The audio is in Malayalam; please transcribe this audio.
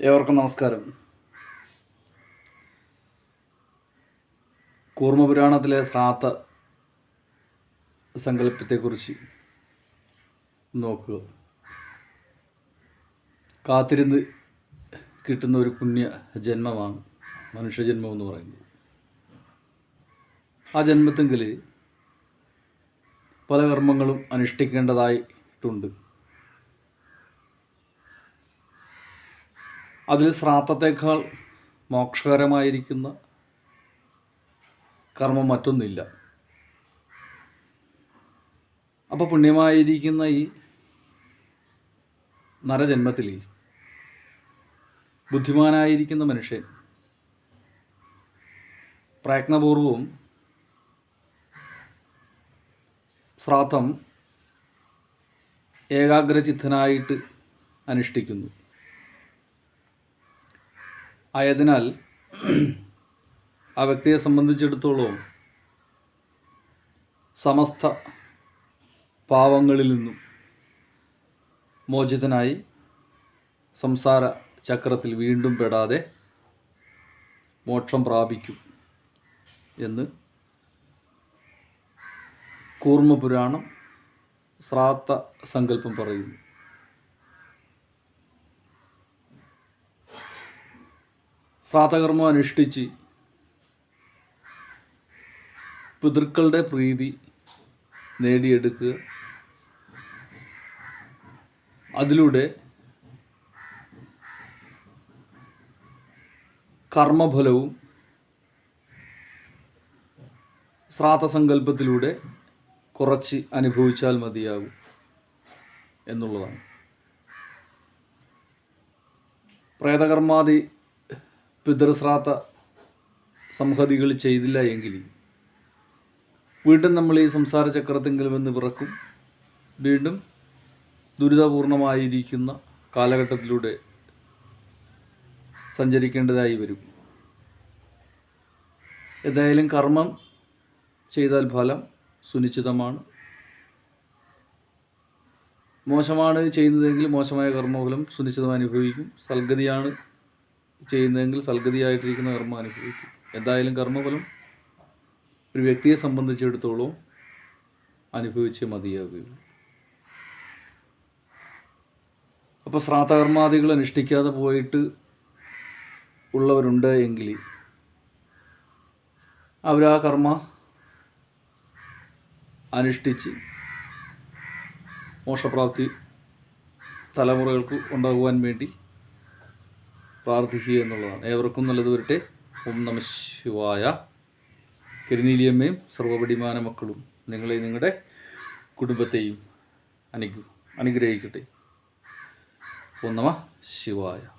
ഏവർക്കും നമസ്കാരം. കൂർമ്മപുരാണത്തിലെ ശ്രാത്ത സങ്കല്പത്തെക്കുറിച്ച് നോക്കുക. കാത്തിരുന്ന് കിട്ടുന്ന ഒരു പുണ്യ ജന്മമാണ് മനുഷ്യജന്മം എന്ന് പറയുന്നത്. ആ ജന്മത്തെങ്കിൽ പല കർമ്മങ്ങളും അനുഷ്ഠിക്കേണ്ടതായിട്ടുണ്ട്. അതിൽ ശ്രാദ്ധത്തേക്കാൾ മോക്ഷകരമായിരിക്കുന്ന കർമ്മം മറ്റൊന്നില്ല. അപ്പോൾ പുണ്യമായിരിക്കുന്ന ഈ നരജന്മത്തിൽ ബുദ്ധിമാനായിരിക്കുന്ന മനുഷ്യൻ പ്രയത്നപൂർവവും ശ്രാദ്ധം ഏകാഗ്രചിത്തനായിട്ട് അനുഷ്ഠിക്കുന്നു. ആയതിനാൽ ആ വ്യക്തിയെ സംബന്ധിച്ചിടത്തോളം സമസ്ത പാവങ്ങളിൽ നിന്നും മോചിതനായി സംസാര ചക്രത്തിൽ വീണ്ടും പെടാതെ മോക്ഷം പ്രാപിക്കും എന്ന് കൂർമ്മപുരാണം ശ്രാത്ത സങ്കല്പം പറയുന്നു. ശ്രാദ്ധകർമ്മം അനുഷ്ഠിച്ച് പിതൃക്കളുടെ പ്രീതി നേടിയെടുക്കുക. അതിലൂടെ കർമ്മഫലവും ശ്രാദ്ധസങ്കല്പത്തിലൂടെ കുറച്ച് അനുഭവിച്ചാൽ മതിയാകും എന്നുള്ളതാണ്. പ്രേതകർമാദി പിതൃശ്രാത്ത സംഹതികൾ ചെയ്തില്ല എങ്കിൽ വീണ്ടും നമ്മൾ ഈ സംസാര ചക്രത്തെങ്കിലും വന്ന് പിറക്കും. വീണ്ടും ദുരിതപൂർണമായിരിക്കുന്ന കാലഘട്ടത്തിലൂടെ സഞ്ചരിക്കേണ്ടതായി വരും. ഏതായാലും കർമ്മം ചെയ്താൽ ഫലം സുനിശ്ചിതമാണ്. മോശമാണ് ചെയ്യുന്നതെങ്കിൽ മോശമായ കർമ്മഫലം സുനിശ്ചിതം അനുഭവിക്കും. സൽഗതിയാണ് ചെയ്യുന്നതെങ്കിൽ സൽഗതിയായിട്ടിരിക്കുന്ന കർമ്മം അനുഭവിക്കും. എന്തായാലും കർമ്മഫലം ഒരു വ്യക്തിയെ സംബന്ധിച്ചിടത്തോളം അനുഭവിച്ചേ മതിയാകുകയുള്ളൂ അപ്പോൾ ശ്രാദ്ധകർമാദികൾ അനുഷ്ഠിക്കാതെ പോയിട്ട് ഉള്ളവരുണ്ട് എങ്കിൽ അവരാ കർമ്മ അനുഷ്ഠിച്ച് മോക്ഷപ്രാപ്തി തലമുറകൾക്ക് ഉണ്ടാകുവാൻ വേണ്ടി പ്രാർത്ഥിക്കുക എന്നുള്ളതാണ്. ഏവർക്കും നല്ലത് വരട്ടെ. ഓം നമ ശിവായ. കരിനീലിയമ്മയും സർവപടിമാന മക്കളും നിങ്ങളെ നിങ്ങളുടെ കുടുംബത്തെയും അനുഗ്രഹിക്കട്ടെ. ഓം നമ ശിവായ.